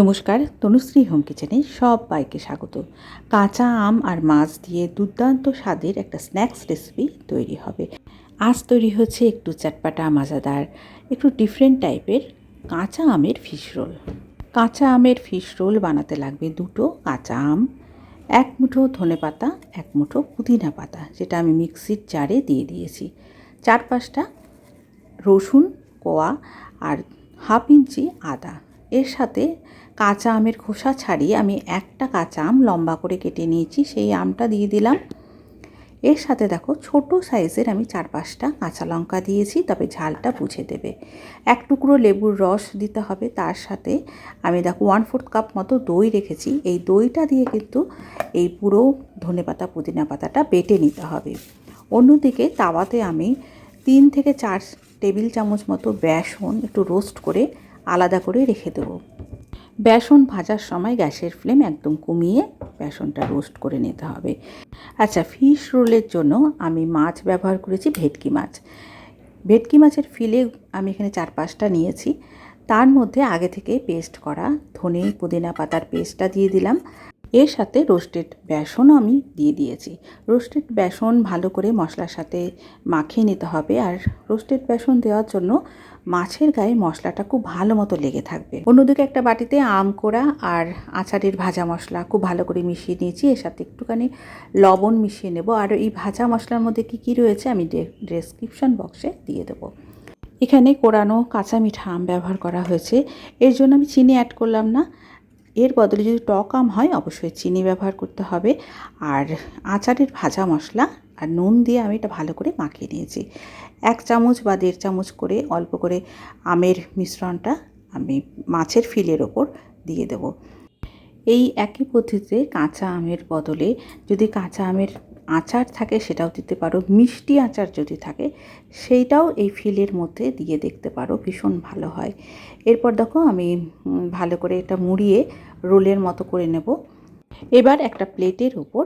নমস্কার, তনুশ্রী হোম কিচেনে সব বাইকে স্বাগত। কাঁচা আম আর মাছ দিয়ে দুর্দান্ত স্বাদের একটা স্ন্যাক্স রেসিপি তৈরি হবে। আজ তৈরি হচ্ছে একটু চটপাটা মজাদার, একটু ডিফারেন্ট টাইপের কাঁচা আমের ফিশ রোল কাঁচা আমের ফিশ রোল বানাতে লাগবে দুটো কাঁচা আম, এক মুঠো ধনে পাতা, এক মুঠো পুদিনা পাতা, যেটা আমি মিক্সির জারে দিয়ে দিয়েছি। চার পাঁচটা রসুন, কোয়া আর হাফ ইঞ্চি আদা। এর সাথে কাঁচা আমের খোসা ছাড়িয়ে আমি একটা কাঁচা আম লম্বা করে কেটে নিয়েছি, সেই আমটা দিয়ে দিলাম। এর সাথে দেখো ছোট সাইজের আমি চার পাঁচটা কাঁচা লঙ্কা দিয়েছি, তবে ঝালটা বুঝে দেবে। এক টুকরো লেবুর রস দিতে হবে, তার সাথে আমি দেখো ওয়ান ফোর্থ কাপ মতো দই রেখেছি। এই দইটা দিয়ে কিন্তু এই পুরো ধনেপাতা পুদিনা পাতাটা বেটে নিতে হবে। অন্যদিকে তাওয়াতে আমি তিন থেকে চার টেবিল চামচ মতো বেসন একটু রোস্ট করে আলাদা করে রেখে দেবো। বেসন ভাজার সময় গ্যাসের ফ্লেম একদম কমিয়ে বেসনটা রোস্ট করে নিতে হবে। আচ্ছা ফিশ রোলের জন্য আমি মাছ ব্যবহার করেছি ভেটকি মাছ। ভেটকি মাছের ফিলে আমি এখানে চার পাঁচটা নিয়েছি। তার মধ্যে আগে থেকে পেস্ট করা ধনে, পুদিনা পাতার পেস্টটা দিয়ে দিলাম। এর সাথে রোস্টেড বেসনও আমি দিয়ে দিয়েছি। রোস্টেড বেসন ভালো করে মশলার সাথে মাখিয়ে নিতে হবে আর রোস্টেড বেসন দেওয়ার জন্য মাছের গায়ে মশলাটা খুব ভালো মতো লেগে থাকবে। অন্যদিকে একটা বাটিতে আম কোড়া আর আচারের ভাজা মশলা খুব ভালো করে মিশিয়ে নিয়েছি। এর সাথে একটুখানি লবণ মিশিয়ে নেব আর এই ভাজা মশলার মধ্যে কী কী রয়েছে আমি ডেসক্রিপশন বক্সে দিয়ে দেবো। এখানে কোরানো কাঁচা মিঠা আম ব্যবহার করা হয়েছে। এর জন্য আমি চিনি অ্যাড করলাম না। এর বদলে যদি টক আম হয়, অবশ্যই চিনি ব্যবহার করতে হবে। আর আচারের ভাজা মশলা আর নুন দিয়ে আমি এটা ভালো করে মাখিয়ে নিয়েছি। এক চামচ বা দেড় চামচ করে অল্প করে আমের মিশ্রণটা আমি মাছের ফিলের ওপর দিয়ে দেব। এই একই পদ্ধতিতে কাঁচা আমের বদলে যদি কাঁচা আমের আচার থাকে সেটাও দিতে পারো, মিষ্টি আচার যদি থাকে, সেইটাও এই ফিলের মধ্যে দিয়ে দেখতে পারো, ভীষণ ভালো হয়। এরপর দেখো আমি ভালো করে এটা মুড়িয়ে রোলের মতো করে নেব। এবার একটা প্লেটের উপর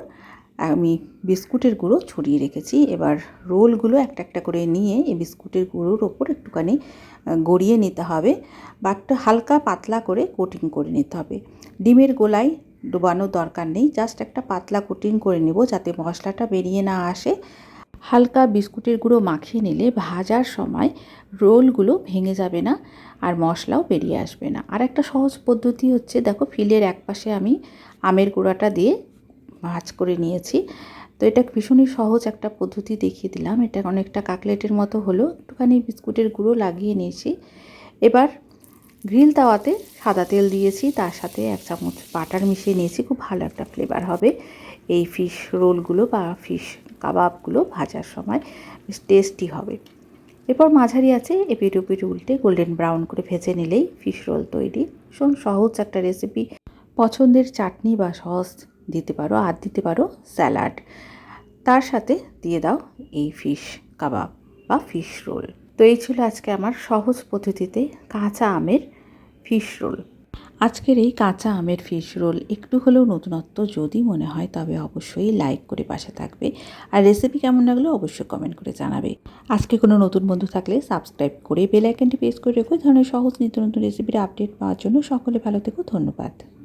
আমি বিস্কুটের গুঁড়ো ছড়িয়ে রেখেছি। এবার রোলগুলো একটা একটা করে নিয়ে এই বিস্কুটের গুঁড়োর ওপর একটুখানি গড়িয়ে নিতে হবে বা একটু হালকা পাতলা করে কোটিং করে নিতে হবে। ডিমের গোলায় ডোবানোর দরকার নেই। জাস্ট একটা পাতলা কোটিং করে নেব যাতে মশলাটা বেরিয়ে না আসে। হালকা বিস্কুটের গুঁড়ো মাখিয়ে নিলে ভাজার সময় রোলগুলো ভেঙে যাবে না আর মশলাও বেরিয়ে আসবে না। আর একটা সহজ পদ্ধতি হচ্ছে, দেখো ফিলের এক পাশে আমি আমের গুঁড়াটা দিয়ে ভাজ করে নিয়েছি। তো এটা ভীষণই সহজ একটা পদ্ধতি দেখিয়ে দিলাম। এটা অনেকটা কাকলেটের মতো হলো। একটুখানি বিস্কুটের গুঁড়ো লাগিয়ে নিয়েছি। এবার গ্রিল তাওয়াতে সাদা তেল দিয়েছি, তার সাথে এক চামচ বাটার মিশিয়ে নিয়েছি, খুব ভালো একটা ফ্লেভার হবে। এই ফিশ রোলগুলো বা ফিশ কাবাবগুলো ভাজার সময় বেশ টেস্টি হবে। এরপর মাঝারি আছে এপিট ওপিট উল্টে গোল্ডেন ব্রাউন করে ভেজে নিলেই ফিশ রোল তৈরি। ভীষণ সহজ একটা রেসিপি পছন্দের চাটনি বা সস দিতে পারো, আর দিতে পারো স্যালাড তার সাথে দিয়ে দাও এই ফিশ কাবাব বা ফিশ রোল তো এই ছিল আজকে আমার সহজ পদ্ধতিতে কাঁচা আমের ফিশ রোল আজকের এই কাঁচা আমের ফিশ রোল একটু হলেও নতুনত্ব যদি মনে হয়, তবে অবশ্যই লাইক করে পাশে থাকবে। আর রেসিপি কেমন লাগল অবশ্যই কমেন্ট করে জানাবে। আজকে কোনো নতুন বন্ধু থাকলে সাবস্ক্রাইব করে বেল আইকনটি প্রেস করে রেখো। ধরনের সহজ নিত্য নতুন রেসিপির আপডেট পাওয়ার জন্য সকলে ভালো থেকো। ধন্যবাদ।